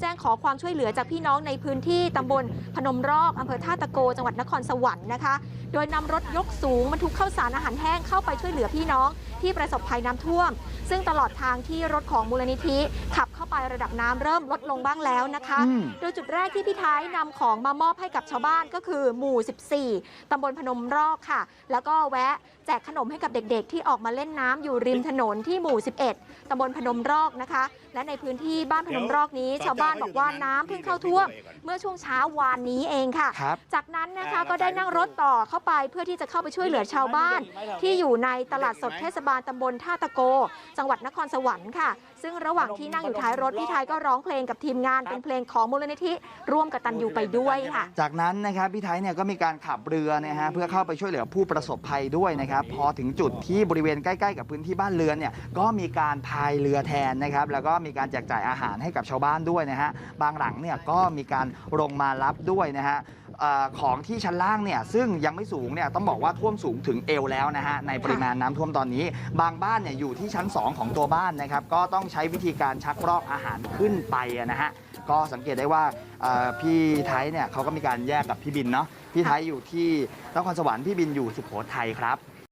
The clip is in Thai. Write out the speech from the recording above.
แจ้งขอความช่วยเหลือจากพี่น้องในพื้นที่ตำบลพนมรอกอำเภอท่าตะโก จังหวัดนครสวรรค์นะคะ โดยนำรถยกสูงบรรทุกข้าวสารอาหารแห้งเข้าไปช่วยเหลือพี่น้อง ที่ประสบภัยน้ำท่วม ซึ่งตลอดทางที่รถของมูลนิธิขับเข้าไประดับน้ำเริ่มลดลงบ้างแล้วนะคะอืมโดยจุดแรกที่พี่ท้ายนำของมามอบให้กับชาวบ้านก็คือหมู่ 14ตำบลพนมรอกค่ะ แล้วก็แวะแจกขนมให้กับเด็กๆ ที่ออกมาเล่นน้ำอยู่ริมถนนที่หมู่ 11ตำบลพนมรอกนะคะ และในพื้นที่บ้านพนมรอกนี้ ชาวบ้านบอกว่าน้ำเพิ่งเข้าท่วม เมื่อช่วงเช้าวานนี้เองค่ะครับจากนั้นนะคะก็ได้นั่งรถต่อเข้าไปเพื่อที่จะเข้าไปช่วยเหลือชาวบ้าน ที่อยู่ในตลาดสดเทศบาลตำบลท่าตะโก จังหวัดนครสวรรค์ค่ะ ซึ่งระหว่างที่นั่งอยู่ท้ายรถพี่ไทยก็ร้องเพลงกับทีมงานเป็นเพลงของมูลนิธิร่วมกับตันยูไปด้วยค่ะ จากนั้นนะครับพี่ไทยเนี่ยก็มีการขับเรือนะฮะเพื่อเข้าไปช่วยเหลือผู้ประสบภัยด้วยนะครับพอถึงจุดที่บริเวณใกล้ๆ กับพื้นที่บ้านเรือนเนี่ยก็มีการพายเรือแทนนะครับแล้วก็มีการแจกจ่ายอาหารให้กับชาวบ้านด้วยนะฮะบางหลังเนี่ยก็มีการลงมารับด้วยนะฮะเอ่อของที่ชั้นล่างเนี่ยซึ่งยังไม่สูงเนี่ยต้องบอกว่าท่วมสูงถึงเอวแล้วนะฮะในปริมาณน้ำท่วมตอนนี้บางบ้านเนี่ยอยู่ที่ชั้น 2 ของตัวบ้านนะครับก็ต้องใช้วิธีการชักรอกอาหารขึ้นไปนะฮะก็สังเกตได้ว่าพี่ไทยเนี่ยเขาก็มีการแยกกับพี่บินเนาะพี่ไทยอยู่ที่นครสวรรค์พี่บินอยู่สุโขทัยครับ